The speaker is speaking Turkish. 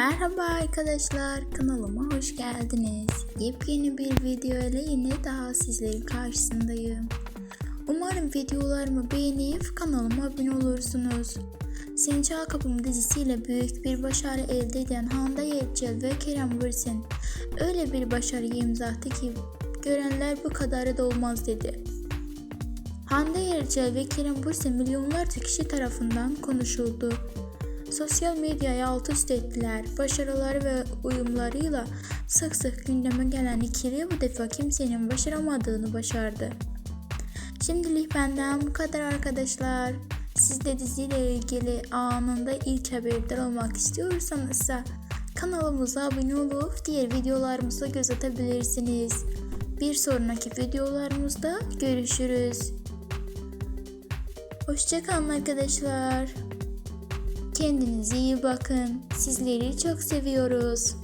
Merhaba arkadaşlar, kanalıma hoş geldiniz. Yepyeni bir video ile yine daha sizlerin karşısındayım. Umarım videolarımı beğenip kanalıma abone olursunuz. Sen Çal Kapım dizisiyle büyük bir başarı elde eden Hande Yerçel ve Kerem Bürsin öyle bir başarıyı imza attı ki görenler bu kadarı da olmaz dedi. Hande Yerçel ve Kerem Bürsin milyonlarca kişi tarafından konuşuldu. Sosyal medyaya alt üst ettiler. Başarıları ve uyumlarıyla sık sık gündeme gelen ikili bu defa kimsenin başaramadığını başardı. Şimdilik benden bu kadar arkadaşlar. Siz de diziyle ilgili anında ilk haberdar olmak istiyorsanız kanalımıza abone olup diğer videolarımıza göz atabilirsiniz. Bir sonraki videolarımızda görüşürüz. Hoşçakalın arkadaşlar. Kendinize iyi bakın. Sizleri çok seviyoruz.